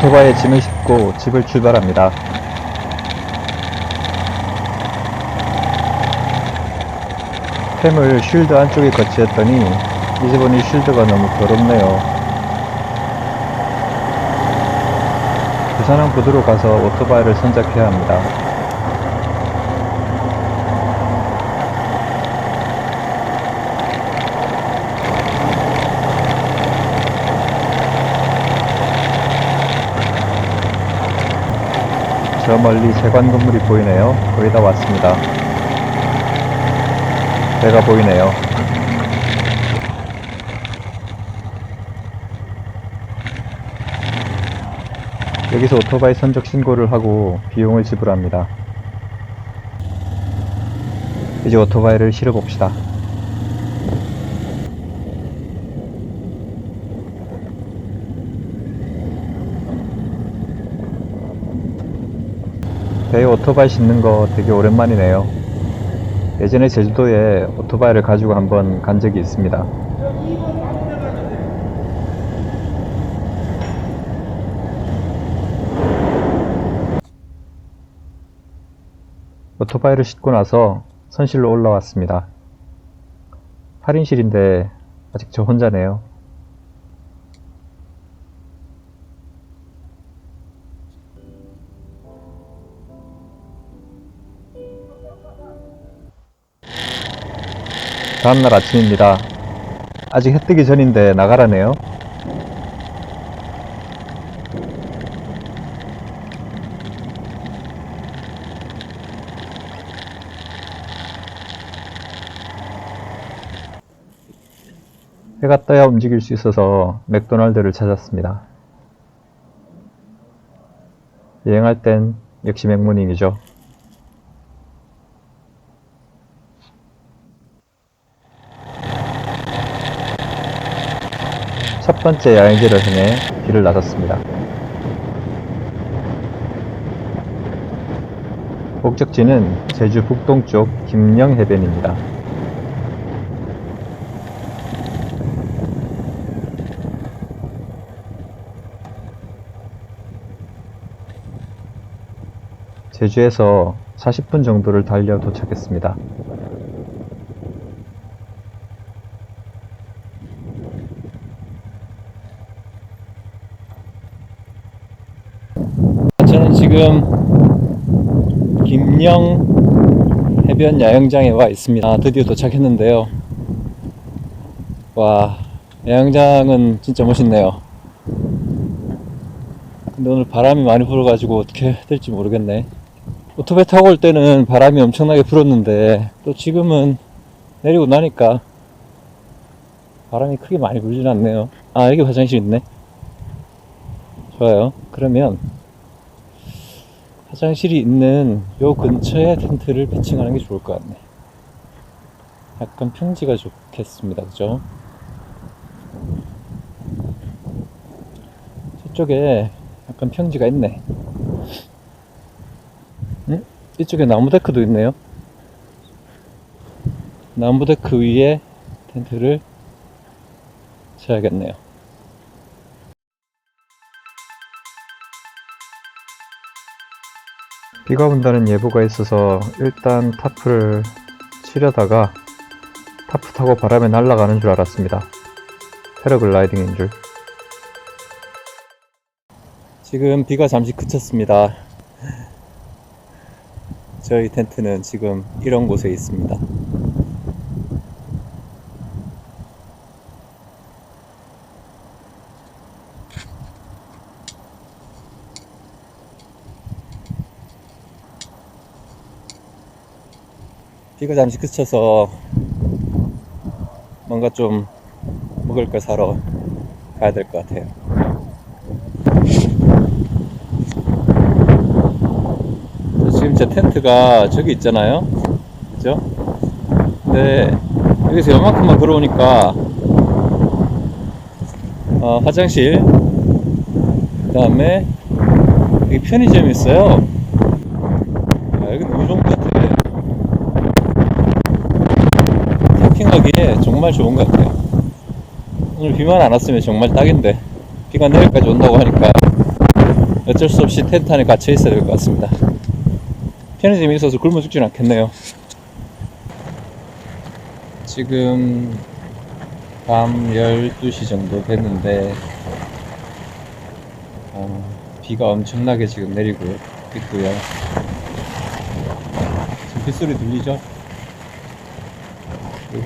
오토바이에 짐을 싣고 집을 출발합니다. 템을 쉴드 안쪽에 거치했더니 이제 보니 쉴드가 너무 더럽네요. 부산항 부두로 가서 오토바이를 선적해야 합니다. 저 멀리 세관 건물이 보이네요. 거의 다 왔습니다. 배가 보이네요. 여기서 오토바이 선적 신고를 하고 비용을 지불합니다. 이제 오토바이를 실어 봅시다. 오토바이 싣는 거 되게 오랜만이네요. 예전에 제주도에 오토바이를 가지고 한번 간 적이 있습니다. 오토바이를 싣고 나서 선실로 올라왔습니다. 8인실인데 아직 저 혼자네요. 다음날 아침입니다. 아직 해 뜨기 전인데 나가라네요. 해가 떠야 움직일 수 있어서 맥도날드를 찾았습니다. 여행할 땐 역시 맥모닝이죠. 첫 번째 여행지를 향해 길을 나섰습니다. 목적지는 제주 북동쪽 김영 해변입니다. 제주에서 40분 정도를 달려 도착했습니다. 저는 지금 김영 해변 야영장에 와 있습니다. 아, 드디어 도착했는데요. 와, 야영장은 진짜 멋있네요. 근데 오늘 바람이 많이 불어가지고 어떻게 될지 모르겠네. 오토바이 타고 올 때는 바람이 엄청나게 불었는데 또 지금은 내리고 나니까 바람이 크게 많이 불진 않네요. 아, 여기 화장실 있네. 좋아요. 그러면 화장실이 있는 요 근처에 텐트를 피칭하는 게 좋을 것 같네. 약간 평지가 좋겠습니다. 그죠? 저쪽에 약간 평지가 있네. 응? 이쪽에 나무 데크도 있네요. 나무 데크 위에 텐트를 쳐야겠네요. 비가 온다는 예보가 있어서 일단 타프를 치려다가 타프 타고 바람에 날아가는 줄 알았습니다. 패러글라이딩인 줄. 지금 비가 잠시 그쳤습니다. 저희 텐트는 지금 이런 곳에 있습니다. 비가 잠시 그쳐서 뭔가 좀 먹을 걸 사러 가야 될 것 같아요. 지금 제 텐트가 저기 있잖아요. 그죠? 근데 여기서 요만큼만 걸어오니까 어, 화장실 그 다음에 여기 편의점이 있어요. 아, 여기 너무 좋은 것 캠핑하기에 정말 좋은 것 같아요. 오늘 비만 안 왔으면 정말 딱인데 비가 내일까지 온다고 하니까 어쩔 수 없이 텐트 안에 갇혀 있어야 될 것 같습니다. 편의점에 있어서 굶어 죽지는 않겠네요. 지금 밤 12시 정도 됐는데 어, 비가 엄청나게 지금 내리고 있고요. 지금 빗소리 들리죠?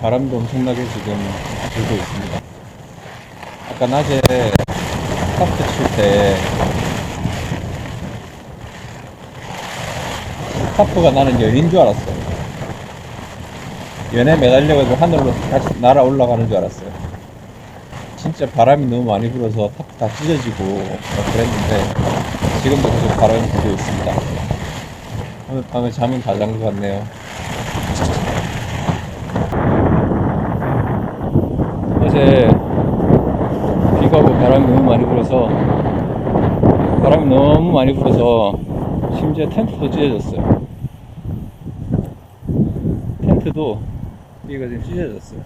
바람도 엄청나게 지금 불고 있습니다. 아까 낮에 스타트 칠때 스타프가 나는 연인 줄 알았어요. 연에 매달려가지고 하늘로 다시 날아 올라가는 줄 알았어요. 진짜 바람이 너무 많이 불어서 타프 다 찢어지고 막 그랬는데 지금도 계속 바람이 불고 있습니다. 오늘 밤에 잠은 잘 잔 것 같네요. 어제 비가 오고 바람이 너무 많이 불어서 바람이 너무 많이 불어서 심지어 텐트도 찢어졌어요. 텐트도 여기가 지금 찢어졌어요.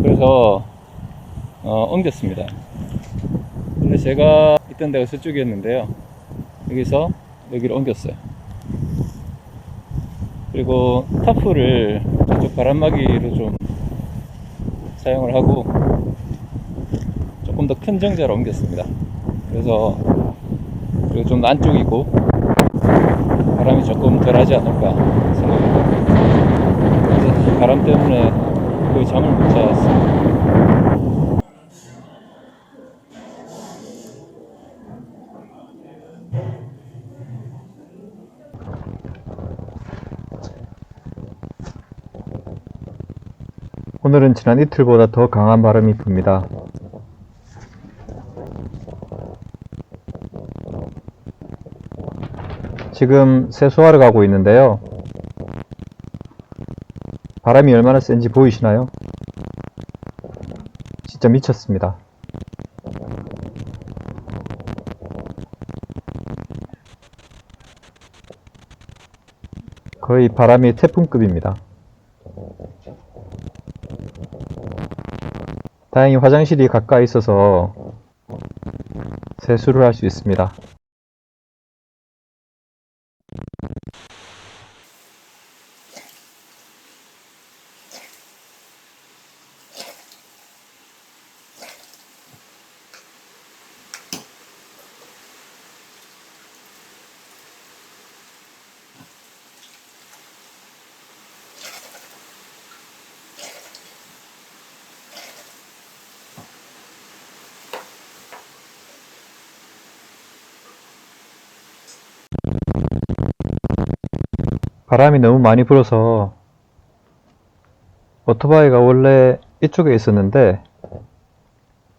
그래서 어, 옮겼습니다. 근데 제가 있던 데가 저쪽이었는데요. 여기서 여기로 옮겼어요. 그리고 타프를 저쪽 바람막이로 좀 사용을 하고 조금 더 큰 정자로 옮겼습니다. 그래서 그리고 좀 안쪽이고 바람이 조금 덜 하지 않을까 생각합니다. 그래서 바람 때문에 거의 잠을 못 잤어요. 오늘은 지난 이틀보다 더 강한 바람이 붑니다. 지금 세수하러 가고 있는데요. 바람이 얼마나 센지 보이시나요? 진짜 미쳤습니다. 거의 바람이 태풍급입니다. 다행히 화장실이 가까이 있어서 세수를 할 수 있습니다. 바람이 너무 많이 불어서 오토바이가 원래 이쪽에 있었는데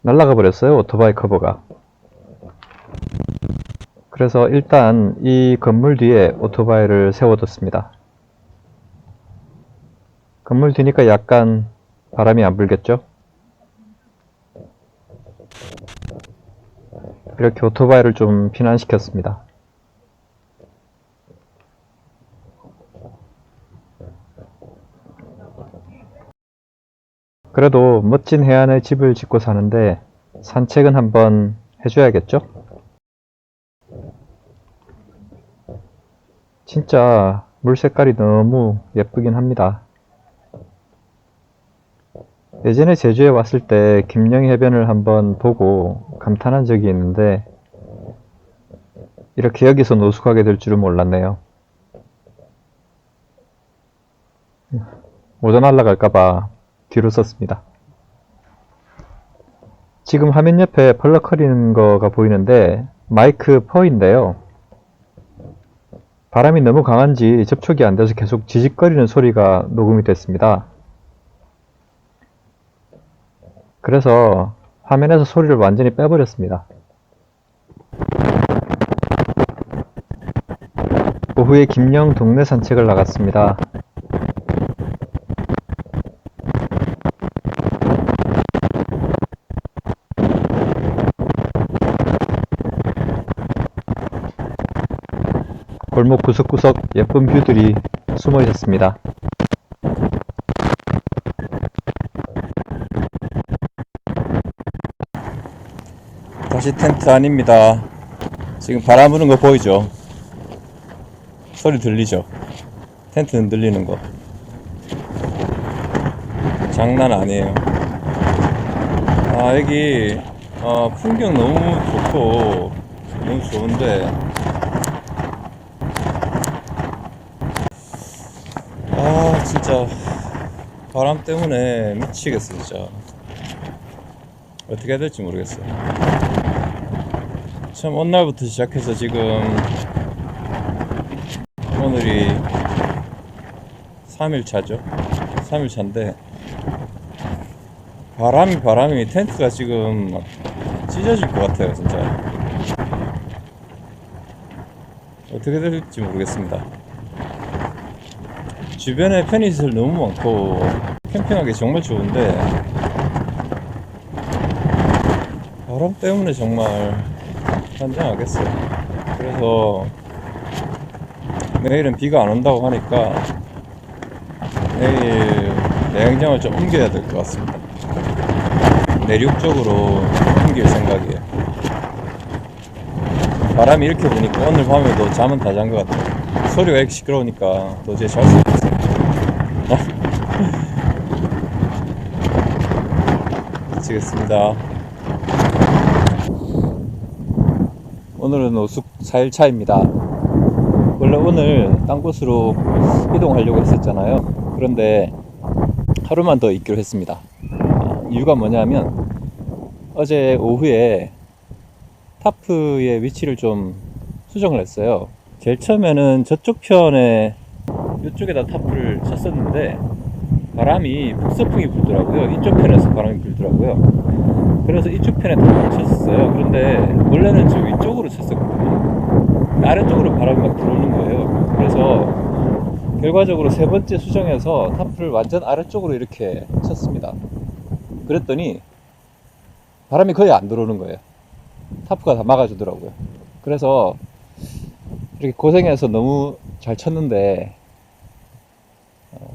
날아가 버렸어요 오토바이 커버가. 그래서 일단 이 건물 뒤에 오토바이를 세워뒀습니다. 건물 뒤니까 약간 바람이 안 불겠죠? 이렇게 오토바이를 좀 피난시켰습니다 그래도 멋진 해안에 집을 짓고 사는데 산책은 한번 해줘야겠죠? 진짜 물 색깔이 너무 예쁘긴 합니다. 예전에 제주에 왔을 때 김영희 해변을 한번 보고 감탄한 적이 있는데 이렇게 여기서 노숙하게 될 줄은 몰랐네요. 오전 날라갈까봐 뒤로 썼습니다. 지금 화면 옆에 펄럭거리는 거가 보이는데 마이크 퍼인데요. 바람이 너무 강한지 접촉이 안 돼서 계속 지직거리는 소리가 녹음이 됐습니다. 그래서 화면에서 소리를 완전히 빼버렸습니다. 오후에 김영 동네 산책을 나갔습니다. 골목 구석구석 예쁜 뷰들이 숨어 있었습니다. 가시 텐트 아닙니다. 지금 바람 부는 거 보이죠? 소리 들리죠? 텐트 흔들리는 거. 장난 아니에요. 아, 여기, 어, 풍경 너무 좋고, 너무 좋은데, 아, 진짜, 바람 때문에 미치겠어, 진짜. 어떻게 해야 될지 모르겠어요. 참, 어느 날부터 시작해서 지금, 오늘이 3일 차죠. 3일 차인데, 바람이 바람이 텐트가 지금 막 찢어질 것 같아요, 진짜. 어떻게 될지 모르겠습니다. 주변에 편의시설 너무 많고 캠핑하기 정말 좋은데 바람 때문에 정말 환장하겠어요. 그래서 내일은 비가 안 온다고 하니까 내일 내양장을 좀 옮겨야 될 것 같습니다. 내륙 쪽으로 옮길 생각이에요. 바람이 이렇게 부니까 오늘 밤에도 잠은 다 잔 것 같아요. 소리가 이렇게 시끄러우니까 도저히 잘수 없어요. 미치겠습니다. 오늘은 오숙 4일차입니다. 원래 오늘 딴 곳으로 이동하려고 했었잖아요. 그런데 하루만 더 있기로 했습니다. 아, 이유가 뭐냐면 어제 오후에 타프의 위치를 좀 수정을 했어요. 제일 처음에는 저쪽 편에 이쪽에다 타프를 쳤었는데 바람이 북서풍이 불더라고요. 이쪽 편에서 바람이 불더라고요. 그래서 이쪽 편에 타프를 쳤었어요. 그런데 원래는 저 위쪽으로 쳤었거든요. 아래쪽으로 바람이 막 들어오는 거예요. 그래서 결과적으로 세 번째 수정해서 타프를 완전 아래쪽으로 이렇게 쳤습니다. 그랬더니 바람이 거의 안 들어오는 거예요. 타프가 다 막아주더라고요. 그래서 이렇게 고생해서 너무 잘 쳤는데 어,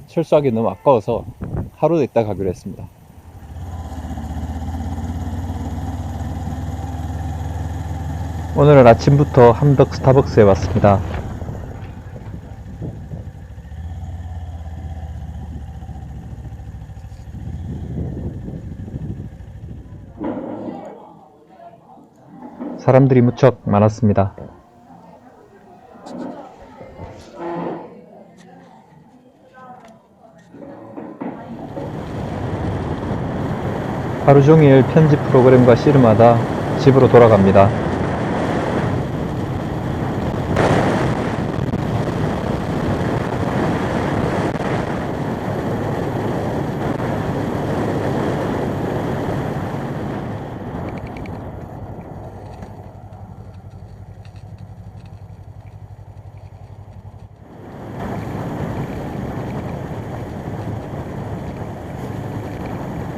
철수하기 너무 아까워서 하루 더 있다 가기로 했습니다. 오늘은 아침부터 함덕 스타벅스에 왔습니다. 사람들이 무척 많았습니다. 하루 종일 편집 프로그램과 씨름하다 집으로 돌아갑니다.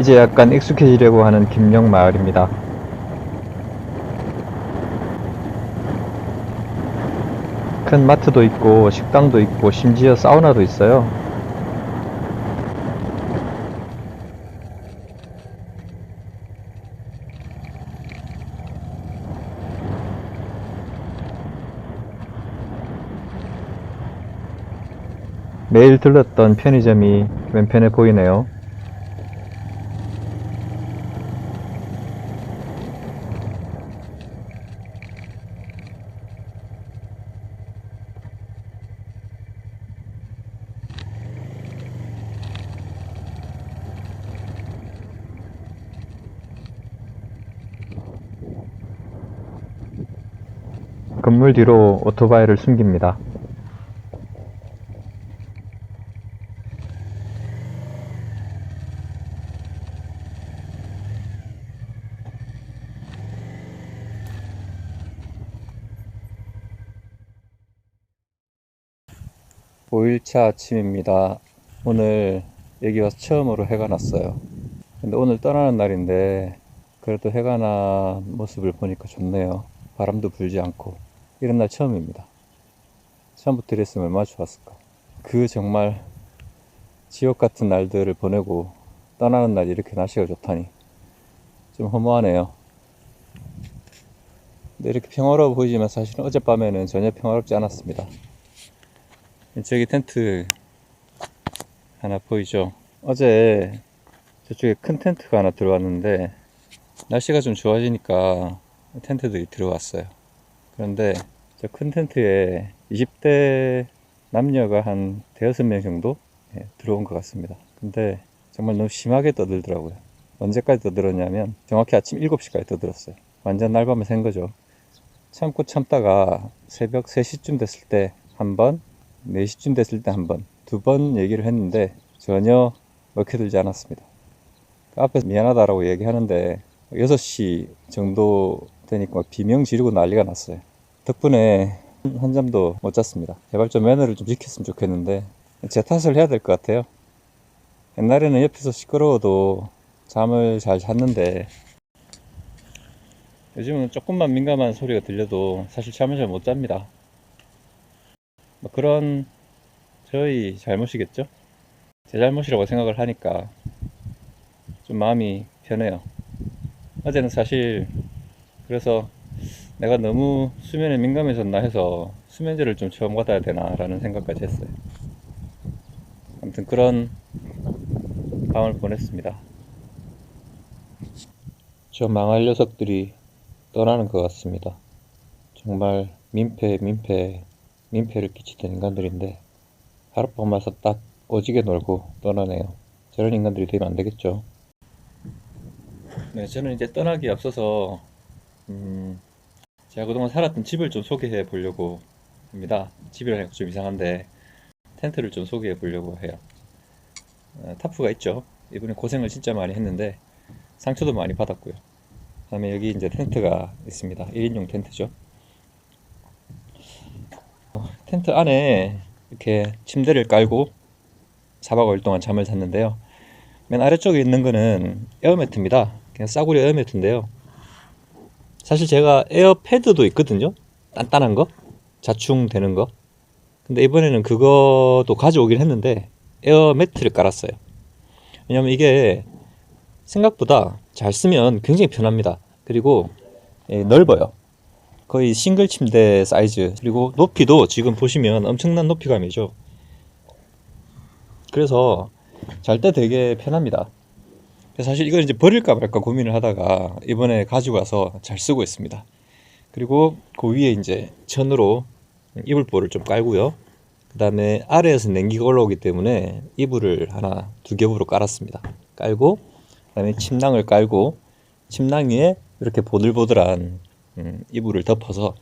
이제 약간 익숙해지려고 하는 김영 마을입니다. 큰 마트도 있고 식당도 있고 심지어 사우나도 있어요. 매일 들렀던 편의점이 왼편에 보이네요. 건물 뒤로 오토바이를 숨깁니다. 오일차 아침입니다. 오늘 여기 와서 처음으로 해가 났어요. 근데 오늘 떠나는 날인데 그래도 해가 난 모습을 보니까 좋네요. 바람도 불지 않고 이런 날 처음입니다. 처음부터 이랬으면 얼마나 좋았을까. 그 정말 지옥 같은 날들을 보내고 떠나는 날 이렇게 날씨가 좋다니 좀 허무하네요. 근데 이렇게 평화로워 보이지만 사실은 어젯밤에는 전혀 평화롭지 않았습니다. 저기 텐트 하나 보이죠? 어제 저쪽에 큰 텐트가 하나 들어왔는데 날씨가 좀 좋아지니까 텐트들이 들어왔어요. 그런데 저 큰 텐트에 20대 남녀가 한 대여섯 명 정도 예, 들어온 것 같습니다. 근데 정말 너무 심하게 떠들더라고요. 언제까지 떠들었냐면 정확히 아침 7시까지 떠들었어요. 완전 날밤에 샌 거죠. 참고 참다가 새벽 3시쯤 됐을 때 한 번, 4시쯤 됐을 때 한 번, 두 번 얘기를 했는데 전혀 먹혀들지 않았습니다. 그 앞에서 미안하다라고 얘기하는데 6시 정도 되니까 막 비명 지르고 난리가 났어요. 덕분에 한 잠도 못 잤습니다. 제발 좀 매너를 좀 지켰으면 좋겠는데 제 탓을 해야 될 것 같아요. 옛날에는 옆에서 시끄러워도 잠을 잘 잤는데 요즘은 조금만 민감한 소리가 들려도 사실 잠을 잘 못 잡니다. 뭐 그런 저희 잘못이겠죠? 제 잘못이라고 생각을 하니까 좀 마음이 편해요. 어제는 사실 그래서 내가 너무 수면에 민감해졌나 해서 수면제를 좀 처음 받아야 되나 라는 생각까지 했어요. 아무튼 그런 밤을 보냈습니다. 저 망할 녀석들이 떠나는 것 같습니다. 정말 민폐, 민폐, 민폐를 끼치던 인간들인데 하룻밤 와서 딱 오지게 놀고 떠나네요. 저런 인간들이 되면 안 되겠죠. 네, 저는 이제 떠나기 앞서서 음, 제가 그동안 살았던 집을 좀 소개해 보려고 합니다. 집이라니까 좀 이상한데 텐트를 좀 소개해 보려고 해요. 어, 타프가 있죠. 이번에 고생을 진짜 많이 했는데 상처도 많이 받았고요. 그다음에 여기 이제 텐트가 있습니다. 1인용 텐트죠. 어, 텐트 안에 이렇게 침대를 깔고 4박 5일 동안 잠을 잤는데요. 맨 아래쪽에 있는 거는 에어매트입니다. 그냥 싸구려 에어매트인데요. 사실 제가 에어패드도 있거든요. 단단한 거. 자충 되는 거. 근데 이번에는 그것도 가져오긴 했는데 에어매트를 깔았어요. 왜냐면 이게 생각보다 잘 쓰면 굉장히 편합니다. 그리고 예, 넓어요. 거의 싱글 침대 사이즈. 그리고 높이도 지금 보시면 엄청난 높이감이죠. 그래서 잘 때 되게 편합니다. 사실 이걸 이제 버릴까 말까 고민을 하다가 이번에 가지고 와서 잘 쓰고 있습니다. 그리고 그 위에 이제 천으로 이불보를 좀 깔고요. 그 다음에 아래에서 냉기가 올라오기 때문에 이불을 하나 두 겹으로 깔았습니다. 깔고 그 다음에 침낭을 깔고 침낭 위에 이렇게 보들보들한 음, 이불을 덮어서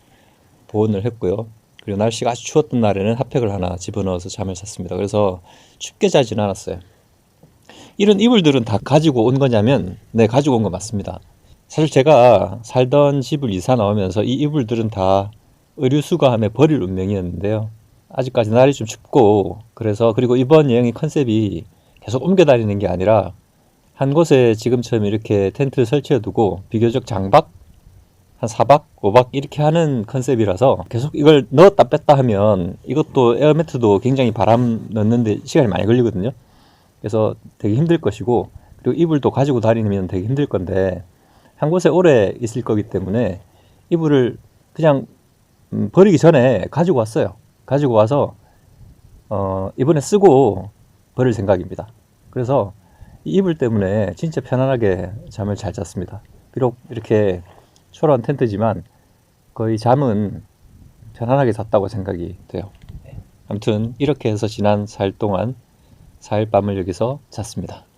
보온을 했고요. 그리고 날씨가 아주 추웠던 날에는 핫팩을 하나 집어넣어서 잠을 잤습니다. 그래서 춥게 자지는 않았어요. 이런 이불들은 다 가지고 온 거냐면 네 가지고 온 거 맞습니다. 사실 제가 살던 집을 이사 나오면서 이 이불들은 다 의류 수거함에 버릴 운명이었는데요. 아직까지 날이 좀 춥고 그래서 그리고 이번 여행의 컨셉이 계속 옮겨 다니는 게 아니라 한 곳에 지금처럼 이렇게 텐트 설치해 두고 비교적 장박 한 4박, 5박 이렇게 하는 컨셉이라서 계속 이걸 넣었다 뺐다 하면 이것도 에어매트도 굉장히 바람 넣는데 시간이 많이 걸리거든요. 그래서 되게 힘들 것이고 그리고 이불도 가지고 다니면 되게 힘들 건데 한 곳에 오래 있을 거기 때문에 이불을 그냥 음, 버리기 전에 가지고 왔어요. 가지고 와서 어, 이번에 쓰고 버릴 생각입니다. 그래서 이 이불 때문에 진짜 편안하게 잠을 잘 잤습니다. 비록 이렇게 초라한 텐트지만 거의 잠은 편안하게 잤다고 생각이 돼요. 아무튼 이렇게 해서 지난 4일 동안 4일 밤을 여기서 잤습니다.